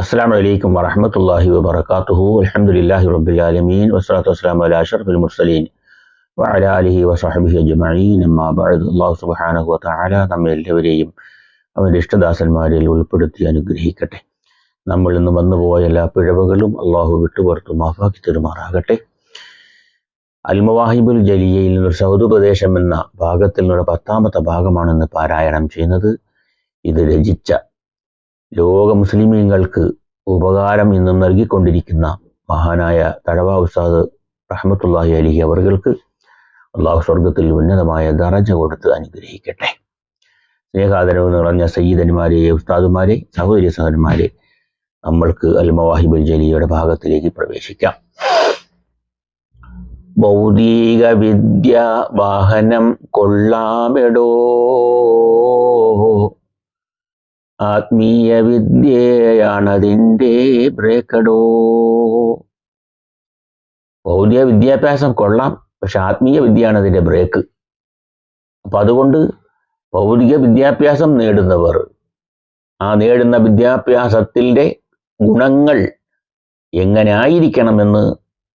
അസ്സാം വലൈക്കും വറഹമത്തല്ലാഹി വബർക്കാത്തുഹു അലഹമുല്ലാഹി റബുലാലമീൻ വസ്ലാത്തു വസ്സലാം അല അഷറഫുൽ മുർസലീൻ. വഅല അലിഹി വസഹബിഹി അജ്മഈൻ. അമ്മാ ബഅദ്. അല്ലാഹു സുബ്ഹാനഹു വ തആല നമ്മെ എല്ലാവരെയും അവന്റെ ഇഷ്ടദാസന്മാരിൽ ഉൾപ്പെടുത്തി അനുഗ്രഹിക്കട്ടെ. നമ്മൾ ഇന്ന് വന്നുപോയ എല്ലാ പിഴവുകളും അള്ളാഹു വിട്ടുപുറത്ത് മാഫാക്കി തെരുമാറാകട്ടെ. അൽമവാഹിബുൽ ജലിയയിൽ നിന്നൊരു സൗദുപദേശം എന്ന ഭാഗത്തിൽ നിന്നുള്ള പത്താമത്തെ ഭാഗമാണ് ഇന്ന് പാരായണം ചെയ്യുന്നത് ഇത് രചിച്ച ലോക മുസ്ലിമീങ്ങൾക്ക് ഉപകാരം ഇന്നും നൽകിക്കൊണ്ടിരിക്കുന്ന മഹാനായ തഴവ ഉസാദ് റഹ്മത്തുല്ലാഹി അലിഹി അവർക്ക് അള്ളാഹു സ്വർഗത്തിൽ ഉന്നതമായ ദറജ കൊടുത്ത് അനുഗ്രഹിക്കട്ടെ. സ്നേഹാദരവ് നിറഞ്ഞ സയ്യിദന്മാരെ ഉസ്താദുമാരെ സഹോദരി സഹോദരന്മാരെ നമ്മൾക്ക് അൽ മവാഹിബുൽ ജലിയുടെ ഭാഗത്തിലേക്ക് പ്രവേശിക്കാം. ഭൗതിക വിദ്യ വാഹനം കൊള്ളാമെടോ. ആത്മീയ വിദ്യയാണതിന്റെ ബ്രേക്കഡോ ഭൗതിക വിദ്യാഭ്യാസം കൊള്ളാം പക്ഷെ ആത്മീയ വിദ്യയാണ് അതിന്റെ ബ്രേക്ക് അപ്പം അതുകൊണ്ട് ഭൗതിക വിദ്യാഭ്യാസം നേടുന്നവർ ആ നേടുന്ന വിദ്യാഭ്യാസത്തിന്റെ ഗുണങ്ങൾ എങ്ങനെ ആയിരിക്കണമെന്ന്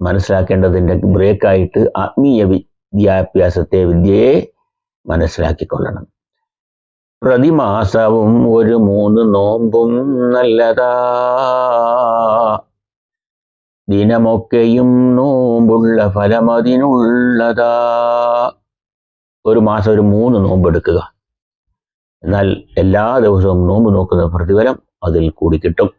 മനസ്സിലാക്കേണ്ടതിന്റെ ബ്രേക്കായിട്ട് ആത്മീയ വിദ്യാഭ്യാസത്തെ വിദ്യയെ മനസ്സിലാക്കിക്കൊള്ളണം. പ്രതിമാസവും ഒരു മൂന്ന് നോമ്പും നല്ലതാ. ദിനമൊക്കെയും നോമ്പുള്ള ഫലമതിനുള്ളതാ. ഒരു മാസം ഒരു മൂന്ന് നോമ്പ് എടുക്കുക. എന്നാൽ എല്ലാ ദിവസവും നോമ്പ് നോക്കുന്ന പ്രതിഫലം അതിൽ കൂടി കിട്ടും.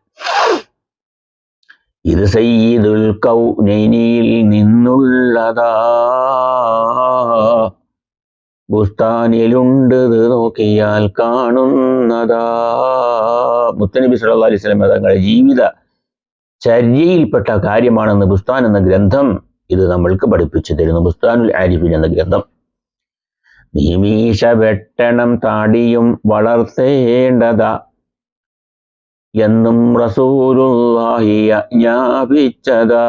ഇത് സയ്യിദുൽ കൗനൈനിയിൽ നിന്നുള്ളതാ. ബുസ്താനിലുണ്ട് നോക്കിയാൽ കാണുന്നതാ. മുത്തനബി സല്ലല്ലാഹു അലൈഹി വസല്ലം തങ്ങളുടെ ജീവിത ചര്യയിൽപ്പെട്ട കാര്യമാണെന്ന് ബുസ്താൻ എന്ന ഗ്രന്ഥം ഇത് നമ്മൾക്ക് പഠിപ്പിച്ചു തരുന്നു. ബുസ്താനുൽ ആരിഫിൻ എന്ന ഗ്രന്ഥം. നിമീശ വെട്ടണം താടിയും വളർത്തേണ്ടതാ എന്നും റസൂലുള്ളാഹി ജ്ഞാപിച്ചതാ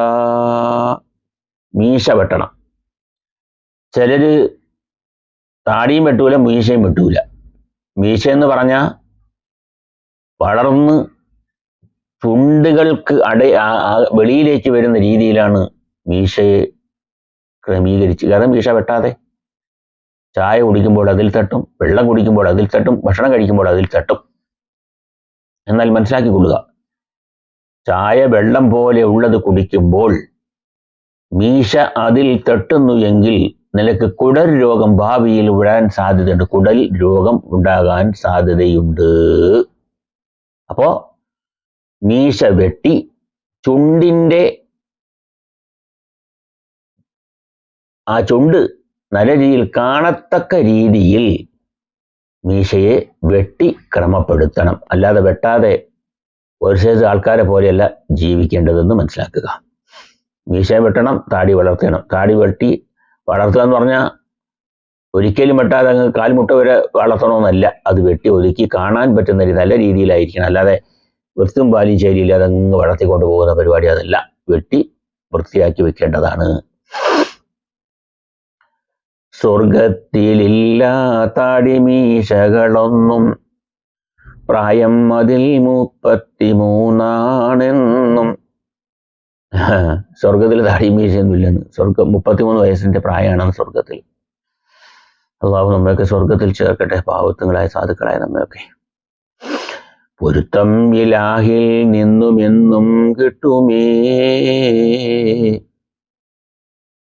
മീശ വെട്ടണം. ചിലര് താടിയും വെട്ടൂല മീശയും വെട്ടൂല. മീശ എന്ന് പറഞ്ഞാൽ വളർന്ന് ചുണ്ടുകൾക്ക് അട വെളിയിലേക്ക് വരുന്ന രീതിയിലാണ് മീശയെ ക്രമീകരിച്ച് കാരണം മീശ വെട്ടാതെ ചായ കുടിക്കുമ്പോൾ അതിൽ തട്ടും വെള്ളം കുടിക്കുമ്പോൾ അതിൽ തട്ടും ഭക്ഷണം കഴിക്കുമ്പോൾ അതിൽ തട്ടും. എന്നാൽ മനസ്സിലാക്കിക്കൊള്ളുക ചായ വെള്ളം പോലെ ഉള്ളത് കുടിക്കുമ്പോൾ മീശ അതിൽ തട്ടുന്നു എങ്കിൽ നിനക്ക് കുടൽ രോഗം ഭാവിയിൽ വിടാൻ സാധ്യതയുണ്ട്. കുടൽ രോഗം ഉണ്ടാകാൻ സാധ്യതയുണ്ട്. അപ്പോ മീശ വെട്ടി ചുണ്ടിന്റെ ആ ചുണ്ട് നല്ല രീതിയിൽ കാണത്തക്ക രീതിയിൽ മീശയെ വെട്ടി ക്രമപ്പെടുത്തണം. അല്ലാതെ വെട്ടാതെ ഒരു സൈസ് ആൾക്കാരെ പോലെയല്ല ജീവിക്കേണ്ടതെന്ന് മനസ്സിലാക്കുക. മീശ വെട്ടണം താടി വളർത്തണം. താടി വെട്ടി വളർത്തുക എന്ന് പറഞ്ഞാൽ ഒരിക്കലും വെട്ടാതെ അങ്ങ് കാൽമുട്ട വരെ വളർത്തണമെന്നല്ല. അത് വെട്ടി ഒതുക്കി കാണാൻ പറ്റുന്ന നല്ല രീതിയിലായിരിക്കണം. അല്ലാതെ വൃത്തും പാലും ശൈലിയില്ലാതെ അങ്ങ് വളർത്തിക്കൊണ്ട് പോകുന്ന പരിപാടി അതല്ല. വെട്ടി വൃത്തിയാക്കി വെക്കേണ്ടതാണ്. സ്വർഗത്തിലില്ല താടിമീശകളൊന്നും പ്രായം അതിൽ മുപ്പത്തി മൂന്നാണെന്നും സ്വർഗത്തിൽ താടിമീശയൊന്നും ഇല്ലെന്ന് സ്വർഗം മുപ്പത്തിമൂന്ന് വയസ്സിന്റെ പ്രായമാണ് സ്വർഗത്തിൽ അള്ളാഹു നമ്മയൊക്കെ സ്വർഗത്തിൽ ചേർക്കട്ടെ. പാവത്വങ്ങളായ സാധുക്കളായ നമ്മയൊക്കെ. പൊരുത്തം ഇലാഹിൽ നിന്നുമെന്നും കിട്ടുമേ.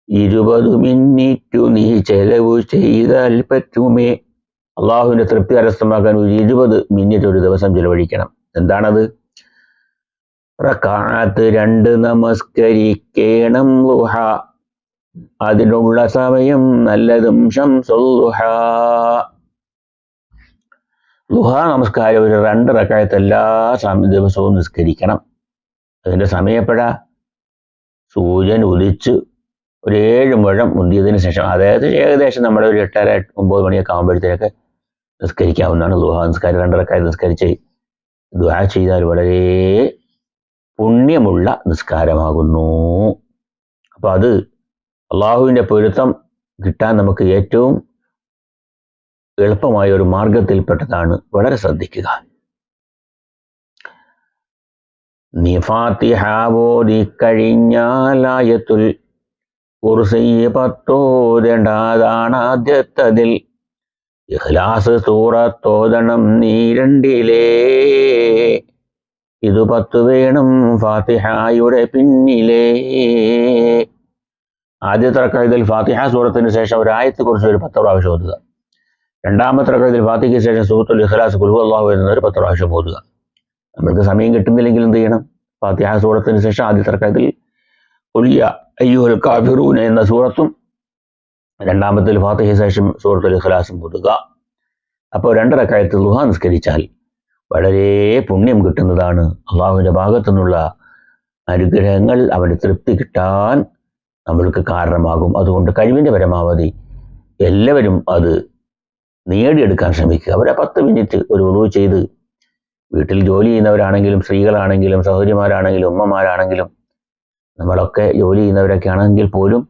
ഇരുപത് മിന്നിറ്റു നീ ചെലവ് ചെയ്താൽ പറ്റുമേ. അള്ളാഹുവിന്റെ തൃപ്തി കരസ്ഥമാക്കാൻ ഒരു ഇരുപത് മിന്നിറ്റ് ഒരു ദിവസം ചെലവഴിക്കണം. എന്താണത്? റക്കാത്ത് രണ്ട് നമസ്കരിക്കേണം ലുഹ. അതിനുള്ള സമയം നല്ലതും ശംസുഹ ലുഹ നമസ്കാരം ഒരു രണ്ട് റക്കായത്ത് എല്ലാ ദിവസവും നിസ്കരിക്കണം. അതിന്റെ സമയപ്പെടാ. സൂര്യൻ ഉദിച്ച് ഒരു ഏഴ് മുഴം മുന്തിയതിന് ശേഷം അതായത് ഏകദേശം നമ്മുടെ ഒരു എട്ടര ഒമ്പത് മണിയൊക്കെ ആകുമ്പോഴത്തേക്ക് നിസ്കരിക്കാവുന്നതാണ് ലുഹ. നിസ്കാരം രണ്ടരക്കായി നിസ്കരിച്ച് ദുഹ ചെയ്താൽ വളരെ പുണ്യമുള്ള നിസ്കാരമാകുന്നു. അപ്പോൾ അത് അള്ളാഹുവിന്റെ പൊരുത്തം കിട്ടാൻ നമുക്ക് ഏറ്റവും എളുപ്പമായ ഒരു മാർഗത്തിൽപ്പെട്ടതാണ് വളരെ ശ്രദ്ധിക്കുക. നീ ഫാത്തിഹ ഓതിക്കഴിഞ്ഞാലായത്തുൽ കുർസിയെ പത്തോരണ്ടാതാണ് ആദ്യത്തതിൽ. ഇഖ്ലാസ് സൂറത്തോതണം നീ രണ്ടിലേ ഇത് പത്ത് വേണം ഫാത്തിഹായുടെ പിന്നിലെ. ആദ്യ റക്കത്തിൽ ഫാത്തിഹ സൂറത്തിന് ശേഷം ഒരു ആയത്തെ കുറിച്ച് ഒരു പത്ത് പ്രാവശ്യം ഓതുക. രണ്ടാമത്തെ റക്കത്തിൽ ഫാത്തിഹയ്ക്ക് ശേഷം സൂറത്തുൽ ഇഖ്ലാസ് കുൽഹു അള്ളാഹു എന്ന ഒരു പത്ത് പ്രാവശ്യം ഓതുക. നമ്മൾക്ക് സമയം കിട്ടുന്നില്ലെങ്കിൽ എന്ത് ചെയ്യണം? ഫാത്തിഹ സൂറത്തിന് ശേഷം ആദ്യ റക്കത്തിൽ ഉലിയ അയ്യുൽ കാഫിറൂൻ എന്ന സൂറത്തും രണ്ടാമത്തിൽ ഫാത്തിഹയ്ക്ക് ശേഷം സൂറത്തുൽ ഇഖ്ലാസും ഓതുക. അപ്പോൾ രണ്ടരക്കായത്ത് ദുഹ നിസ്കരിച്ചാൽ വളരെ പുണ്യം കിട്ടുന്നതാണ്. അള്ളാഹുവിന്റെ ഭാഗത്തു നിന്നുള്ള അനുഗ്രഹങ്ങൾ അവന്റെ തൃപ്തി കിട്ടാൻ നമ്മൾക്ക് കാരണമാകും. അതുകൊണ്ട് കഴിവിന്റെ പരമാവധി എല്ലാവരും അത് നേടിയെടുക്കാൻ ശ്രമിക്കുക. അവരെ പത്ത് മിനിറ്റ് ഒരു ഉറവ് ചെയ്ത് വീട്ടിൽ ജോലി ചെയ്യുന്നവരാണെങ്കിലും സ്ത്രീകളാണെങ്കിലും സഹോദരിമാരാണെങ്കിലും ഉമ്മമാരാണെങ്കിലും നമ്മളൊക്കെ ജോലി ചെയ്യുന്നവരൊക്കെ ആണെങ്കിൽ പോലും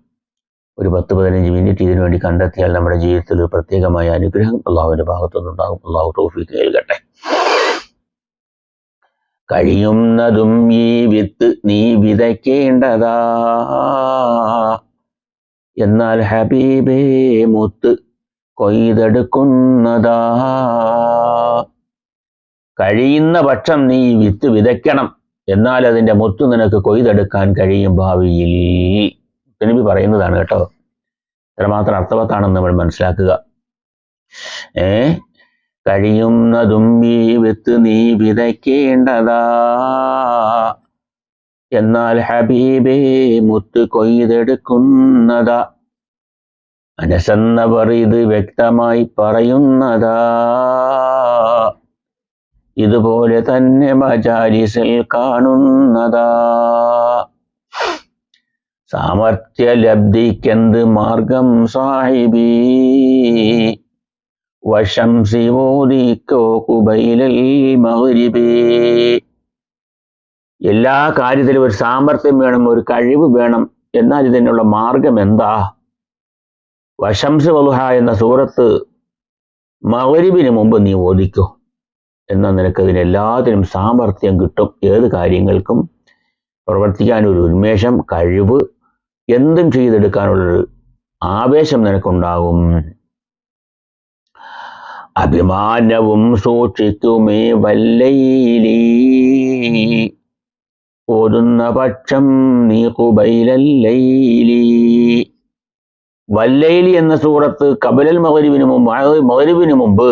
ഒരു പത്ത് പതിനഞ്ച് മിനിറ്റ് ഇതിനു വേണ്ടി കണ്ടെത്തിയാൽ നമ്മുടെ ജീവിതത്തിൽ പ്രത്യേകമായ അനുഗ്രഹം അള്ളാഹുവിന്റെ ഭാഗത്തുനിന്നുണ്ടാകും. അള്ളാഹു തോഫിക്ക് നൽകട്ടെ. കഴിയുന്നതും ഈ വിത്ത് നീ വിതയ്ക്കേണ്ടതാ. എന്നാൽ ഹബീബേ മുത്ത് കൊയ്തെടുക്കുന്നതാ. കഴിയുന്ന പക്ഷം നീ വിത്ത് വിതയ്ക്കണം. എന്നാൽ അതിന്റെ മുത്ത് നിനക്ക് കൊയ്തെടുക്കാൻ കഴിയും ഭാവിയിൽ. നബി പറയുന്നതാണ് കേട്ടോ. ഇത്രമാത്രം അർത്ഥവത്താണെന്ന് നമ്മൾ മനസ്സിലാക്കുക. ഏ? കഴിയുന്നതും ഈ വിത്ത് നീ വിതയ്ക്കേണ്ടതാ. എന്നാൽ ഹബീബേ മുത്ത് കൊയ്തെടുക്കുന്നതാ. മനസ്സെന്നവർ ഇത് വ്യക്തമായി പറയുന്നതാ. ഇതുപോലെ തന്നെ മജാലിസിൽ കാണുന്നതാ. സാമർത്ഥ്യ ലബ്ധിക്കെന്ത് മാർഗം സാഹിബി? സിവോദിക്കോ കുബൈലൽ മഗ്രിബി. എല്ലാ കാര്യത്തിലും ഒരു സാമർത്ഥ്യം വേണം ഒരു കഴിവ് വേണം എന്നാൽ ഇതിനുള്ള മാർഗം എന്താ? വശംസ് വലുഹ എന്ന സൂറത്ത് മകരിബിന് മുമ്പ് നീ ഓദിക്കോ എന്നാൽ നിനക്ക് ഇതിനെല്ലാത്തിനും സാമർത്ഥ്യം കിട്ടും. ഏത് കാര്യങ്ങൾക്കും പ്രവർത്തിക്കാൻ ഒരു ഉന്മേഷം കഴിവ് എന്തും ചെയ്തെടുക്കാനുള്ളൊരു ആവേശം നിനക്കുണ്ടാകും. അഭിമാനവും സൂക്ഷിക്കുമേ വല്ലയിലീ. ഓതുന്ന പക്ഷം നീ കുബൈലല്ലൈലി വല്ലൈലി എന്ന സൂറത്ത് കബലൽ മകരുവിന് മുമ്പ് മകരുവിന് മുമ്പ്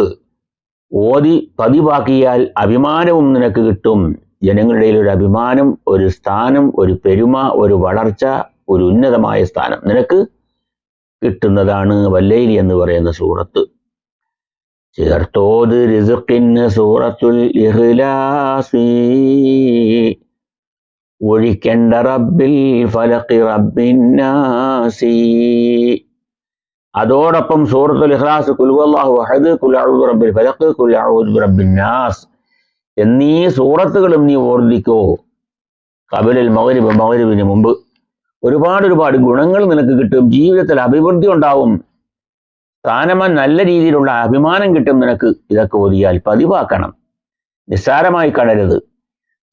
ഓതി പതിവാക്കിയാൽ അഭിമാനവും നിനക്ക് കിട്ടും. ജനങ്ങളുടെ ഒരു അഭിമാനം ഒരു സ്ഥാനം ഒരു പെരുമ ഒരു വളർച്ച ഒരു ഉന്നതമായ സ്ഥാനം നിനക്ക് കിട്ടുന്നതാണ് വല്ലൈലി എന്ന് പറയുന്ന സൂറത്ത്. ചേർത്തോത് റിസുക്കിന് സൂറത്തുൽ ഇഹ്ലാസി ഒഴിക്കേണ്ട റബ്ബിൽ ഫലക്കി റബ്ബിന്നാസി അതോടൊപ്പം സൂറത്തുൽ ഇഹ്ലാസ് കുൽവല്ലാഹു അഹദ് കുൽ അഊദു റബ്ബിൽ ഫലക്ക് കുൽ അഊദു റബ്ബിന്നാസ് എന്നീ സൂറത്തുകളും നീ ഓർദിക്കോ കബലിൽ മകരിബ് മകരിബിന് മുമ്പ് ഒരുപാട് ഒരുപാട് ഗുണങ്ങൾ നിനക്ക് കിട്ടും. ജീവിതത്തിൽ അഭിവൃദ്ധി ഉണ്ടാവും. സ്ഥാനമാൻ നല്ല രീതിയിലുള്ള അഭിമാനം കിട്ടും നിനക്ക്. ഇതൊക്കെ ഓതിയാൽ പതിവാക്കണം. നിസ്സാരമായി കാണരുത്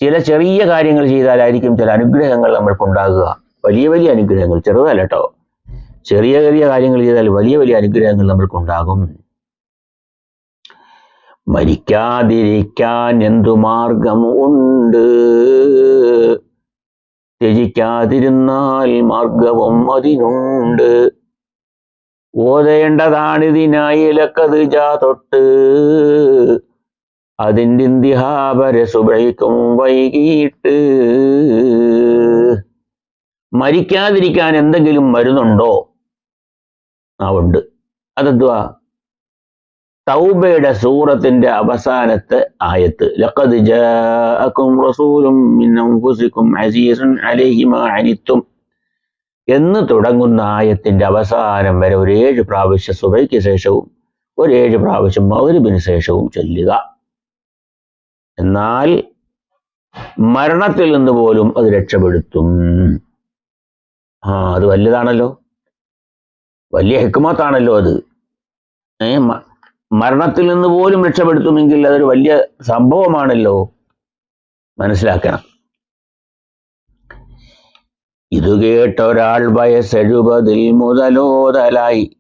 ചില ചെറിയ കാര്യങ്ങൾ ചെയ്താലായിരിക്കും ചില അനുഗ്രഹങ്ങൾ നമ്മൾക്കുണ്ടാകുക. വലിയ വലിയ അനുഗ്രഹങ്ങൾ ചെറുതല്ല കേട്ടോ ചെറിയ ചെറിയ കാര്യങ്ങൾ ചെയ്താൽ വലിയ വലിയ അനുഗ്രഹങ്ങൾ നമ്മൾക്കുണ്ടാകും. മരിക്കാതിരിക്കാൻ എന്തു മാർഗം ഉണ്ട് ത്യജിക്കാതിരുന്നാൽ മാർഗവും അതിനുണ്ട്. ഓതേണ്ടതാണിതിനായി ഇലക്കത് ജാ തൊട്ട്. അതിന്റെ ഇന്തിഹാപര സുബൈക്കും വൈകിട്ട്. മരിക്കാതിരിക്കാൻ എന്തെങ്കിലും മരുന്നുണ്ടോ? ആ ഉണ്ട്. അതെന്തുവാ? തൗബയുടെ സൂറത്തിന്റെ അവസാനത്തെ ആയത്ത്. ലഖദ് ജാഅക്കും റസൂലും അസീസുൻ അലൈഹി മാ എന്ന് തുടങ്ങുന്ന ആയത്തിന്റെ അവസാനം വരെ ഒരു ഏഴ് പ്രാവശ്യം സുബൈക്ക് ശേഷവും ഒരു ഏഴ് പ്രാവശ്യം മൗരബിന് ശേഷവും ചൊല്ലുക. എന്നാൽ മരണത്തിൽ നിന്ന് പോലും അത് രക്ഷപ്പെടുത്തും. ആ അത് വലുതാണല്ലോ. വലിയ ഹിക്മത്താണല്ലോ അത്. ഏ മരണത്തിൽ നിന്ന് പോലും രക്ഷപ്പെടുത്തുമെങ്കിൽ അതൊരു വലിയ സംഭവമാണല്ലോ. മനസ്സിലാക്കണം. ഇത് കേട്ടൊരാൾ വയസ്സെഴുപതിൽ മുതലോതലായി.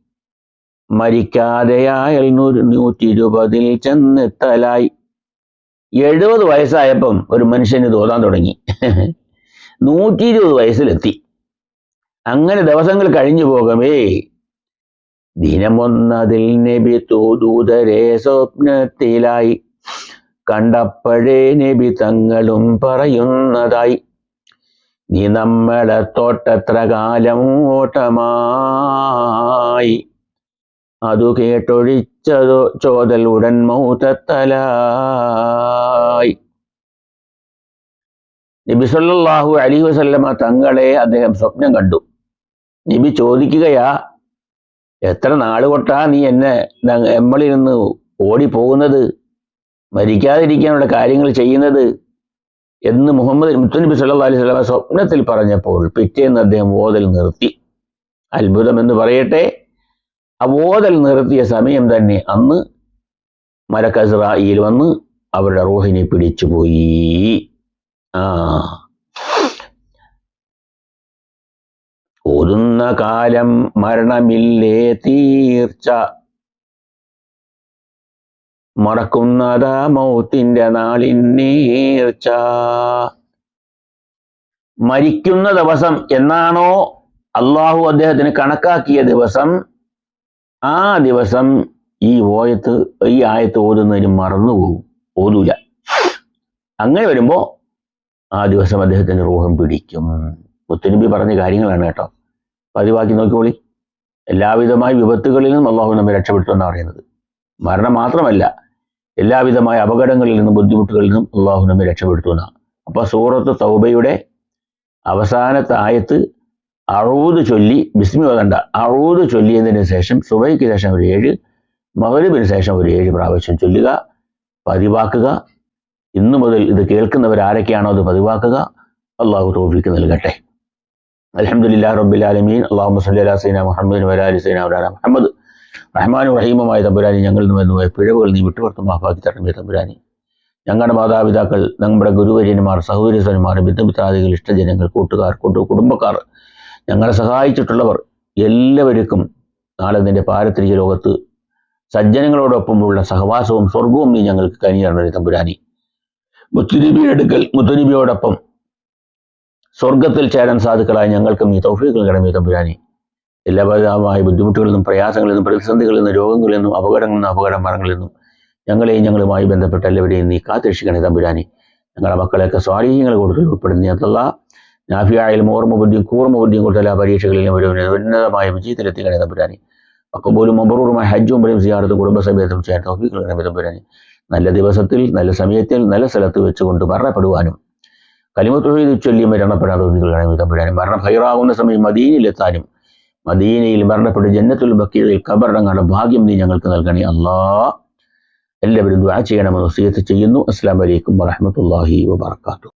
മരിക്കാതെയായൽ നൂറ്റി ഇരുപതിൽ ചെന്നെത്തലായി. എഴുപത് വയസ്സായപ്പം ഒരു മനുഷ്യന് തോന്നാൻ തുടങ്ങി. നൂറ്റി ഇരുപത് വയസ്സിലെത്തി. അങ്ങനെ ദിവസങ്ങൾ കഴിഞ്ഞു പോകവേ ദിനമൊന്നതിൽ നബി തൂതൂതരെ സ്വപ്നത്തിലായി. കണ്ടപ്പോഴേ നബി തങ്ങളും പറയുന്നതായി. നീ നമ്മളെ തോട്ടത്ര കാലം ഓട്ടമായി. അതു കേട്ടൊഴിച്ചതോ ചോദൽ ഉടൻ മൗത്തലായി നബി സല്ലാഹു അലൈഹി വസല്ലമ തങ്ങളെ അദ്ദേഹം സ്വപ്നം കണ്ടു. നബി ചോദിക്കുകയാ എത്ര നാൾ കൊട്ടാ നീ എന്നെ നമ്മളിൽ നിന്ന് ഓടിപ്പോകുന്നത്? മരിക്കാതിരിക്കാനുള്ള കാര്യങ്ങൾ ചെയ്യുന്നത്? എന്ന് മുഹമ്മദ് മുത്തുനബി സല്ലല്ലാഹു അലൈഹി സ്വലാമ സ്വപ്നത്തിൽ പറഞ്ഞപ്പോൾ പിറ്റേന്ന് അദ്ദേഹം ഓതൽ നിർത്തി. അത്ഭുതം എന്ന് പറയട്ടെ ആ ഓതൽ നിർത്തിയ സമയം തന്നെ അന്ന് മലക്കസ്രായിൽ വന്ന് അവരുടെ റോഹിനെ പിടിച്ചുപോയി. ആ. ഓതുന്ന കാലം മരണമില്ലേ തീർച്ച. മറക്കുന്നതാ മൗത്തിന്റെ നാളിൻ നീർച്ച. മരിക്കുന്ന ദിവസം എന്നാണോ അള്ളാഹു അദ്ദേഹത്തിന് കണക്കാക്കിയ ദിവസം? ആ ദിവസം ഈ ഓയത്ത് ഈ ആയത്ത് ഓതുന്നതിന് മറന്നുപോകും ഓതൂല. അങ്ങനെ വരുമ്പോ ആ ദിവസം അദ്ദേഹത്തിന്റെ റൂഹം പിടിക്കും. മുത്തുനബി പറഞ്ഞ കാര്യങ്ങളാണ് കേട്ടോ. പതിവാക്കി നോക്കിക്കോളി. എല്ലാവിധമായ വിപത്തുകളിൽ നിന്നും അള്ളാഹു നമ്മെ രക്ഷപ്പെടുത്തുമെന്നാണ് പറയുന്നത്. മരണം മാത്രമല്ല എല്ലാവിധമായ അപകടങ്ങളിൽ നിന്നും ബുദ്ധിമുട്ടുകളിൽ നിന്നും അള്ളാഹു നമ്മെ രക്ഷപ്പെടുത്തുന്നതാണ് അപ്പൊ സൂറത്ത് തൗബയുടെ അവസാനത്തെ ആയത്ത് ചൊല്ലി ബിസ്മി ഓതണ്ട അറുപത് ചൊല്ലിയതിന് ശേഷം സുബൈക്ക് ശേഷം ഒരു ഏഴ് മകരുവിന് ശേഷം ഒരു ഏഴ് പ്രാവശ്യം ചൊല്ലുക പതിവാക്കുക. ഇന്നു മുതൽ ഇത് കേൾക്കുന്നവർ ആരൊക്കെയാണോ അത് പതിവാക്കുക അള്ളാഹു തോഫിക്ക് നൽകട്ടെ. അലഹമുല്ലാ റബ്ബിലാലമീൻ അള്ളാഹു സല്ലി അലാ സൈന മുഹമ്മദ് വലാലി സൈന മുഹമ്മദ്. റഹ്മാനും റഹീമുമായ തമ്പുരാനി ഞങ്ങളിൽ നിന്ന് വന്നുപോയ പിഴവുകൾ നീ വിട്ടുപുറത്ത് മാഫാക്കി തരണമേ തമ്പുരാനി. ഞങ്ങളുടെ മാതാപിതാക്കൾ നമ്മുടെ ഗുരുവര്യന്മാർ സഹോദരസ്വന്മാർ ബന്ധുമിത്രാദികൾ ഇഷ്ടജനങ്ങൾ കൂട്ടുകാർ കൂട്ടു കുടുംബക്കാർ ഞങ്ങളെ സഹായിച്ചിട്ടുള്ളവർ എല്ലാവർക്കും നാളെ നിന്റെ പാരത്രിക ലോകത്ത് സജ്ജനങ്ങളോടൊപ്പമുള്ള സഹവാസവും സ്വർഗവും നീ ഞങ്ങൾക്ക് കനിയണമേ തമ്പുരാനി. മുത്തുനബിയുടെ അടുക്കൽ മുത്തുനബിയോടൊപ്പം സ്വർഗത്തിൽ ചേരാൻ സാധുക്കളായ ഞങ്ങൾക്കും നീ തൗഫീഖ് നൽകണമേ തമ്പുരാനി. എല്ലാവിധമായ ബുദ്ധിമുട്ടുകളിൽ നിന്നും പ്രയാസങ്ങളിൽ നിന്നും പ്രതിസന്ധികളിൽ നിന്നും രോഗങ്ങളിൽ നിന്നും അപകടങ്ങളിൽ നിന്നും അപകട മരങ്ങളിൽ നിന്നും ഞങ്ങളെയും ഞങ്ങളുമായി ബന്ധപ്പെട്ട എല്ലാവരെയും നീ കാത്തിരക്ഷിക്കണേ തമ്പുരാനി. ഞങ്ങളുടെ മക്കളെയൊക്കെ സ്വാധീനങ്ങൾ കൊടുക്കൽ ഉൾപ്പെടുന്ന. അതല്ല നാഫിയായാലും ഓർമ്മ ബുദ്ധിയും കൂർമ്മ ബുദ്ധിയും കൊടുത്ത എല്ലാ പരീക്ഷകളിലും ഒരു ഉന്നതമായ വിജയത്തിലെത്തിക്കണേ തമ്പുരാനി. മക്കബൂലും മബറൂറുമായ ഹജ്ജും പറയും സിയാറത്തും കുടുംബസമേതം ചെയ്യാൻ തൗഫീഖ് നൽകണമേ തമ്പുരാനി. നല്ല ദിവസത്തിൽ നല്ല സമയത്തിൽ നല്ല സ്ഥലത്ത് വെച്ചുകൊണ്ട് മരണപ്പെടുവാനും കലിമത്തൊഴിൽ ചൊല്ലി മരണപ്പെടാതെ തോന്നിക്കുകയാണ് തമ്പുരാനും. മരണം ഹൈറാകുന്ന സമയം മദീനയിലെത്താനും മദീനയിൽ മരണപ്പെട്ട് ജന്നത്തുൽ ബക്കീറിൽ കബറടങ്ങാനുള്ള ഭാഗ്യം നീ ഞങ്ങൾക്ക് നൽകണേ. അല്ലാ. എല്ലാവരും ദ്വാ ചെയ്യണമെന്ന് വസിയത്ത് ചെയ്യുന്നു. അസ്സാം വലൈക്കും വറഹമത്തല്ലാഹി വബർക്കാത്തു